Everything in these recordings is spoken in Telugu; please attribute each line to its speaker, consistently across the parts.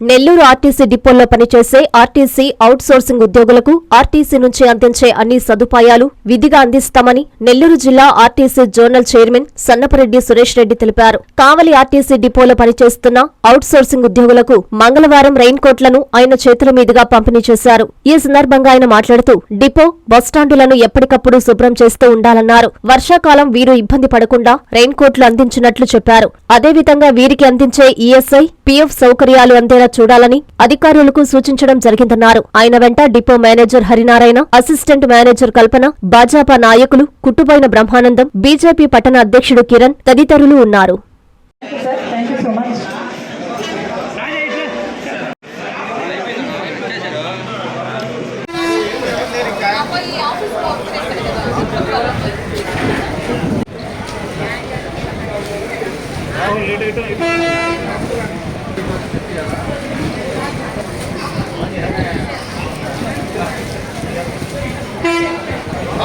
Speaker 1: నెల్లూరు ఆర్టీసీ డిపోల్లో పనిచేసే ఆర్టీసీ అవుట్సోర్సింగ్ ఉద్యోగులకు ఆర్టీసీ నుంచి అందించే అన్ని సదుపాయాలు విధిగా అందిస్తామని నెల్లూరు జిల్లా RTC zonal chairman Sannapareddy Suresh Reddy తెలిపారు. కావలి ఆర్టీసీ డిపోలో పనిచేస్తున్న అవుట్సోర్సింగ్ ఉద్యోగులకు మంగళవారం రెయిన్ కోట్లను ఆయన చేతుల మీదుగా పంపిణీ చేశారు. ఈ సందర్భంగా ఆయన మాట్లాడుతూ డిపో బస్టాండులను ఎప్పటికప్పుడు శుభ్రం చేస్తూ ఉండాలన్నారు. వర్షాకాలం వీరు ఇబ్బంది పడకుండా రెయిన్ కోట్లు అందించినట్లు చెప్పారు. అదేవిధంగా వీరికి అందించే ఈఎస్ఐ పీఎఫ్ సౌకర్యాలు అందేలా చూడాలని అధికారులకు సూచించడం జరిగిందన్నారు. ఆయన వెంట depot manager Harinarayana assistant manager Kalpana Bhajapa నాయకులు కుట్టుబైన బ్రహ్మానందం బీజేపీ పట్టణ అధ్యక్షుడు కిరణ్ తదితరులు ఉన్నారు.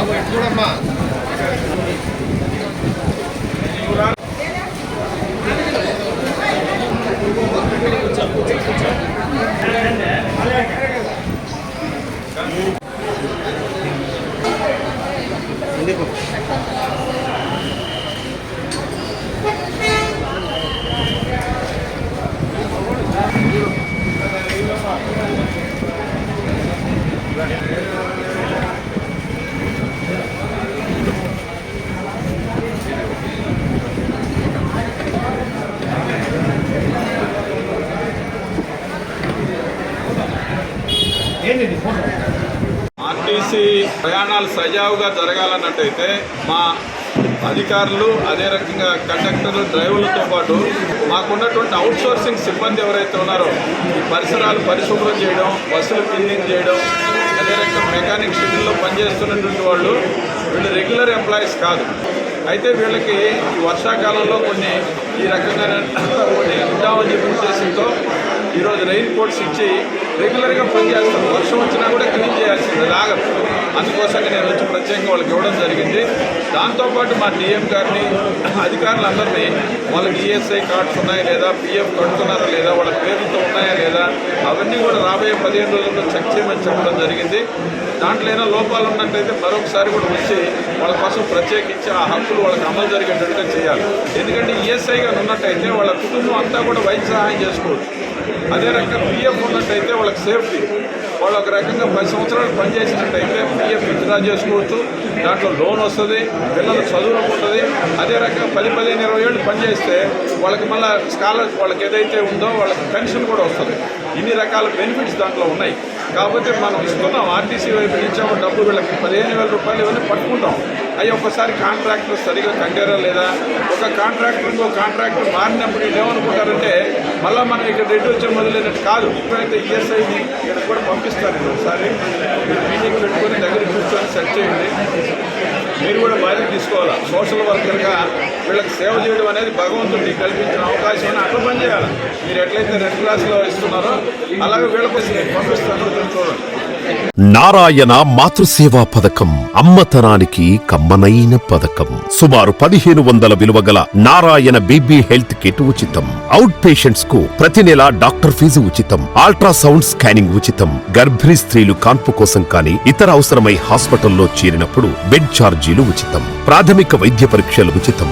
Speaker 2: これまあ。Thank you. So
Speaker 3: ప్రయాణాలు సజావుగా జరగాలన్నట్టయితే మా అధికారులు అదే రకంగా కండక్టర్లు డ్రైవర్లతో పాటు మాకున్నటువంటి అవుట్సోర్సింగ్ సిబ్బంది ఎవరైతే ఉన్నారో పరిసరాలు పరిశుభ్రం చేయడం బస్సులు క్లీనింగ్ చేయడం అదే రకంగా మెకానిక్ షెడ్యూల్లో పనిచేస్తున్నటువంటి వాళ్ళు వీళ్ళు రెగ్యులర్ ఎంప్లాయీస్ కాదు. అయితే వీళ్ళకి ఈ వర్షాకాలంలో కొన్ని ఈ రకంగా కొన్ని ఇద్దామని చెప్పి ఉద్దేశంతో ఈరోజు రెయిన్ కోట్స్ ఇచ్చి రెగ్యులర్గా పనిచేస్తారు వర్షం వచ్చినా కూడా క్లీన్ చేయాల్సింది లాగదు అందుకోసంగా నేను వచ్చి ప్రత్యేకంగా వాళ్ళకి ఇవ్వడం జరిగింది. దాంతోపాటు మా డిఎం గారిని అధికారులందరినీ వాళ్ళకి ఈఎస్ఐ కార్డ్స్ ఉన్నాయా లేదా పిఎఫ్ కడుతున్నారా లేదా వాళ్ళ పేర్లతో ఉన్నాయా లేదా అవన్నీ కూడా రాబోయే పదిహేను రోజుల్లో చెక్ చేయమని చెప్పడం జరిగింది. దాంట్లో ఏమైనా లోపాలు ఉన్నట్టయితే మరొకసారి కూడా వచ్చి వాళ్ళ కోసం ప్రత్యేకించి ఆ హక్కులు వాళ్ళకి అమలు జరిగేటట్టుగా చేయాలి. ఎందుకంటే ఈఎస్ఐగా ఉన్నట్టయితే వాళ్ళ కుటుంబం అంతా కూడా వైద్య సహాయం చేసుకోవచ్చు. అదే రకంగా పిఎఫ్ ఉన్నట్టయితే వాళ్ళకి సేఫ్టీ వాళ్ళు ఒక రకంగా పది సంవత్సరాలు పనిచేసినట్టయితే పిఎఫ్ విత్డ్రా చేసుకోవచ్చు. దాంట్లో లోన్ వస్తుంది పిల్లల చదువులకు ఉంటుంది అదే రకంగా పది పదిహేను ఇరవై ఏళ్ళు పనిచేస్తే వాళ్ళకి మళ్ళీ స్కాలర్ వాళ్ళకి ఏదైతే ఉందో వాళ్ళకి పెన్షన్ కూడా వస్తుంది. ఇన్ని రకాల బెనిఫిట్స్ దాంట్లో ఉన్నాయి. కాకపోతే మనం ఇస్తున్నాం ఆర్టీసీ వైపు ఇచ్చాము డబ్బు వీళ్ళకి పదిహేను వేల రూపాయలు ఇవన్నీ పట్టుకుంటాం. అవి ఒక్కసారి కాంట్రాక్టర్ సరిగా కట్టారా లేదా? ఒక కాంట్రాక్టర్ ఇంకో కాంట్రాక్టర్ మారినప్పుడు ఏమనుకుంటారంటే మళ్ళీ మనం ఇక్కడ రెడ్డి వచ్చే మొదలైనట్టు కాదు. ఇప్పుడైతే ఈఎస్ఐని ఇక్కడ కూడా పంపిస్తాను ఒకసారి. మీటింగ్ పెట్టుకొని దగ్గర కూర్చొని సెట్ చేయండి. మీరు కూడా బాధ్యత తీసుకోవాలా? సోషల్ వర్కర్గా వీళ్ళకి సేవ చేయడం అనేది భగవంతుడికి కల్పించిన అవకాశం అని అట్లా పనిచేయాలి. మీరు ఎట్లయితే రెడ్ క్లాస్లో ఇస్తున్నారో అలాగే వీళ్ళకి పంపిస్తాను చూడండి.
Speaker 4: నారాయణ మాతృసేవా పథకం అమ్మతనానికి కమ్మనైన పథకం. సుమారు పదిహేను వందల విలువ గల నారాయణ బీబీ హెల్త్ కిట్ ఉచితం. అవుట్ పేషెంట్స్కు ప్రతి నెల డాక్టర్ ఫీజు ఉచితం. అల్ట్రాసౌండ్ స్కానింగ్ ఉచితం. గర్భిణీ స్త్రీలు కాన్పు కోసం కానీ ఇతర అవసరమై హాస్పిటల్లో చేరినప్పుడు బెడ్ ఛార్జీలు ఉచితం. ప్రాథమిక వైద్య పరీక్షలు ఉచితం.